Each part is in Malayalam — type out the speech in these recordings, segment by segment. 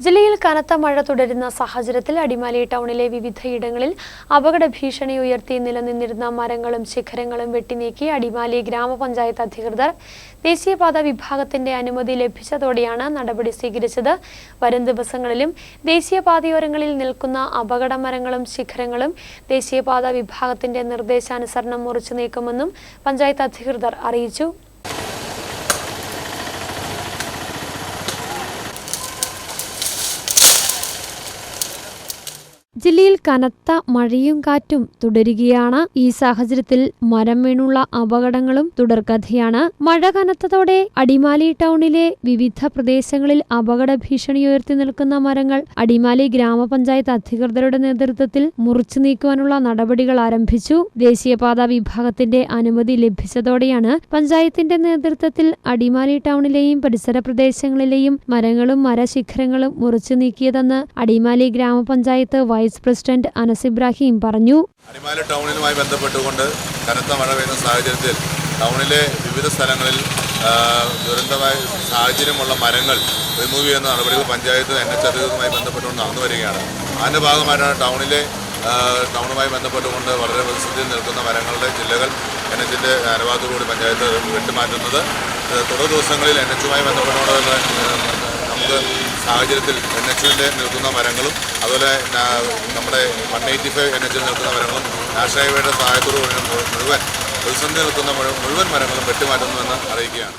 ജില്ലയിൽ കനത്ത മഴ തുടരുന്ന സാഹചര്യത്തിൽ അടിമാലി ടൗണിലെ വിവിധയിടങ്ങളിൽ അപകട ഭീഷണി ഉയർത്തി നിലനിന്നിരുന്ന മരങ്ങളും ശിഖരങ്ങളും വെട്ടിനീക്കി അടിമാലി ഗ്രാമപഞ്ചായത്ത് അധികൃതർ ദേശീയപാത വിഭാഗത്തിന്റെ അനുമതി ലഭിച്ചതോടെയാണ് നടപടി സ്വീകരിച്ചത്. വരും ദിവസങ്ങളിലും ദേശീയപാതയോരങ്ങളിൽ നിൽക്കുന്ന അപകട മരങ്ങളും ശിഖരങ്ങളും ദേശീയപാത വിഭാഗത്തിന്റെ നിർദ്ദേശാനുസരണം മുറിച്ചു നീക്കുമെന്നും പഞ്ചായത്ത് അധികൃതർ അറിയിച്ചു. ജില്ലയിൽ കനത്ത മഴയും കാറ്റും തുടരുകയാണ്. ഈ സാഹചര്യത്തിൽ മരം വീണുള്ള അപകടങ്ങളും തുടർക്കഥയാണ്. മഴ കനത്തതോടെ അടിമാലി ടൗണിലെ വിവിധ പ്രദേശങ്ങളിൽ അപകട ഭീഷണി ഉയർത്തി നിൽക്കുന്ന മരങ്ങൾ അടിമാലി ഗ്രാമപഞ്ചായത്ത് അധികൃതരുടെ നേതൃത്വത്തിൽ മുറിച്ചു നീക്കുവാനുള്ള നടപടികൾ ആരംഭിച്ചു. ദേശീയപാത വിഭാഗത്തിന്റെ അനുമതി ലഭിച്ചതോടെയാണ് പഞ്ചായത്തിന്റെ നേതൃത്വത്തിൽ അടിമാലി ടൗണിലെയും പരിസര പ്രദേശങ്ങളിലെയും മരങ്ങളും മരശിഖരങ്ങളും മുറിച്ചു നീക്കിയതെന്ന് അടിമാലി ഗ്രാമപഞ്ചായത്ത് വൈസ് പ്രസിഡന്റ് അനസ് ഇബ്രാഹിം പറഞ്ഞു. അടിമാല ടൗണിലുമായി ബന്ധപ്പെട്ടുകൊണ്ട് കനത്ത മഴ പെയ്യുന്ന സാഹചര്യത്തിൽ ടൗണിലെ വിവിധ സ്ഥലങ്ങളിൽ ദുരന്തമായ സാഹചര്യമുള്ള മരങ്ങൾ റിമൂവ് ചെയ്യുന്ന നടപടികൾ പഞ്ചായത്ത് എൻ എച്ച് അധികൃതരുമായി ബന്ധപ്പെട്ടുകൊണ്ട് നടന്നു വരികയാണ്. അതിന്റെ ഭാഗമായിട്ടാണ് ടൗണിലെ ടൗണുമായി ബന്ധപ്പെട്ടുകൊണ്ട് വളരെ പ്രതിസന്ധിയിൽ നിൽക്കുന്ന മരങ്ങളുടെ ജില്ലകൾ എൻ എച്ചിന്റെ അനുവാദത്തോടുകൂടി പഞ്ചായത്ത് വെട്ടിമാറ്റുന്നത്. തുടർ ദിവസങ്ങളിൽ എൻ എച്ചുമായി ബന്ധപ്പെട്ടുകൊണ്ട് നമുക്ക് സാഹചര്യത്തിൽ എൻ എച്ചിന്റെ നിൽക്കുന്ന മരങ്ങളും അതുപോലെ നമ്മുടെ വൺ എയ്റ്റി ഫൈവ് എൻ എച്ചിൽ നിൽക്കുന്ന മരങ്ങളും നാഷണൽ ഹൈവേയുടെ സഹായത്തോടുകൂടി മുഴുവൻ പ്രതിസന്ധി നിൽക്കുന്ന മുഴു- മുഴുവൻ മരങ്ങളും വെട്ടിമാറ്റുന്നുവെന്ന് അറിയിക്കുകയാണ്.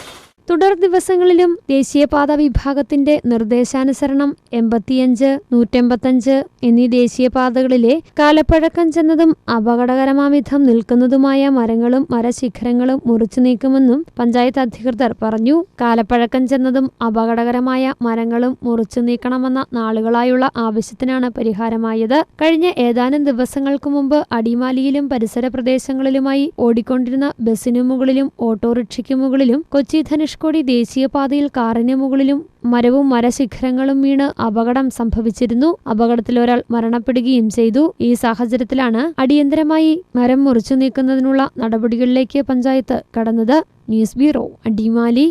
തുടർ ദിവസങ്ങളിലും ദേശീയപാത വിഭാഗത്തിന്റെ നിർദ്ദേശാനുസരണം എൺപത്തിയഞ്ച് നൂറ്റെൺപത്തഞ്ച് എന്നീ ദേശീയപാതകളിലെ കാലപ്പഴക്കം ചെന്നതും അപകടകരമാവിധം നിൽക്കുന്നതുമായ മരങ്ങളും മരശിഖരങ്ങളും മുറിച്ചു നീക്കുമെന്നും പഞ്ചായത്ത് അധികൃതർ പറഞ്ഞു. കാലപ്പഴക്കം ചെന്നതും അപകടകരമായ മരങ്ങളും മുറിച്ചു നീക്കണമെന്ന നാളുകളായുള്ള ആവശ്യത്തിനാണ് പരിഹാരമായത്. കഴിഞ്ഞ ഏതാനും ദിവസങ്ങൾക്ക് മുമ്പ് അടിമാലിയിലും പരിസര പ്രദേശങ്ങളിലുമായി ഓടിക്കൊണ്ടിരുന്ന ബസിനു മുകളിലും ഓട്ടോറിക്ഷയ്ക്കു മുകളിലും കൊച്ചി ധനുഷ്കോടി ദേശീയപാതയിൽ കാറിന് മുകളിലും മരവും മരശിഖരങ്ങളും വീണ് അപകടം സംഭവിച്ചിരുന്നു. അപകടത്തിൽ ഒരാൾ മരണപ്പെടുകയും ചെയ്തു. ഈ സാഹചര്യത്തിലാണ് അടിയന്തരമായി മരം മുറിച്ചു നീക്കുന്നതിനുള്ള നടപടികളിലേക്ക് പഞ്ചായത്ത് കടന്നത്. News bureau Adimali.